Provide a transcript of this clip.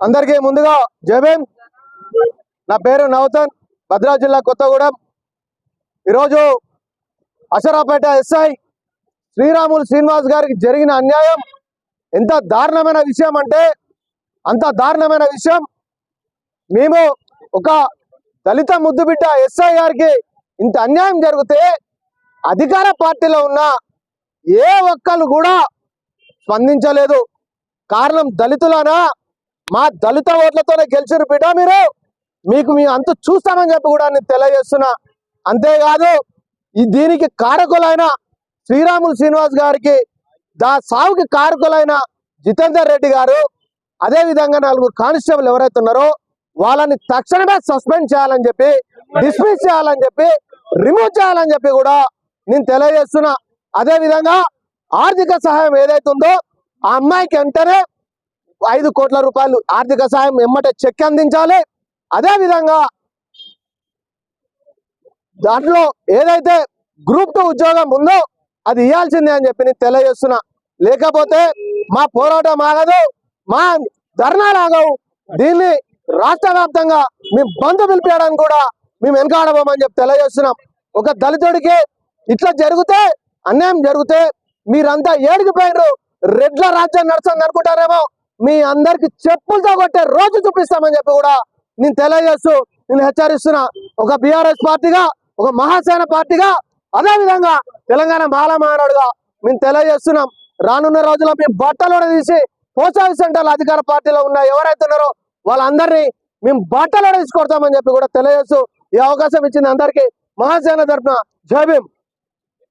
అందరికీ ముందుగా జయభీం నా పేరు నవతన్ భద్రాద్రి జిల్లా కొత్తగూడెం. ఈరోజు అసరాపేట ఎస్ఐ శ్రీరాములు శ్రీనివాస్ గారికి జరిగిన అన్యాయం ఎంత దారుణమైన విషయం అంటే అంత దారుణమైన విషయం. మేము ఒక దళిత ముద్దు బిడ్డ ఎస్ఐ గారికి ఇంత అన్యాయం జరిగితే అధికార పార్టీలో ఉన్న ఏ ఒక్కరు కూడా స్పందించలేదు. కారణం దళితులనా? మా దళిత ఓట్లతోనే గెలిచారు బిడ్డ మీరు? మీకు మీ అంత చూస్తామని చెప్పి కూడా నేను తెలియజేస్తున్నా. అంతేకాదు ఈ దీనికి కారకులైన శ్రీరాములు శ్రీనివాస్ గారికి దా సావుకి కారకులైన జితేందర్ రెడ్డి గారు అదేవిధంగా నలుగురు కానిస్టేబుల్ ఎవరైతే ఉన్నారో వాళ్ళని తక్షణమే సస్పెండ్ చేయాలని చెప్పి డిస్మిస్ చేయాలని చెప్పి రిమూవ్ చేయాలని చెప్పి కూడా నేను తెలియజేస్తున్నా. అదేవిధంగా ఆర్థిక సహాయం ఏదైతే ఉందో ఆ అమ్మాయికి వెంటనే ఐదు కోట్ల రూపాయలు ఆర్థిక సాయం ఎమ్మటే చెక్ అందించాలి. అదే విధంగా దాంట్లో ఏదైతే గ్రూప్ టూ ఉద్యోగం ఉందో అది ఇవ్వాల్సిందే అని చెప్పి నేను తెలియజేస్తున్నా. లేకపోతే మా పోరాటం ఆగదు మా ధర్నాలు ఆగవు. దీన్ని రాష్ట్ర వ్యాప్తంగా మేము బంధు పిలిపించడానికి కూడా మేము వెనకాడబోమని చెప్పి తెలియజేస్తున్నాం. ఒక దళితుడికి ఇట్లా జరిగితే అన్యాయం జరిగితే మీరంతా ఏడికి పోయినరు రెడ్ల రాజ్యం నడుస్తుంది అనుకుంటారేమో మీ అందరికి చెప్పులతో కొట్టే రోజు చూపిస్తామని చెప్పి కూడా నేను తెలియజేస్తూ నేను హెచ్చరిస్తున్నా. ఒక బీఆర్ఎస్ పార్టీగా ఒక మహాసేన పార్టీగా అదే విధంగా తెలంగాణ మాల మానవుడుగా మేము తెలియజేస్తున్నాం. రానున్న రోజుల్లో మీ బట్టలు తీసి పోస్ట్ ఆఫీస్ సెంటర్ల అధికార పార్టీలో ఉన్న ఎవరైతే ఉన్నారో వాళ్ళందరినీ మేము బట్టలు తీసుకొడతామని చెప్పి కూడా తెలియజేస్తూ ఈ అవకాశం ఇచ్చింది అందరికీ. మహాసేన తరఫున జై భీమ్.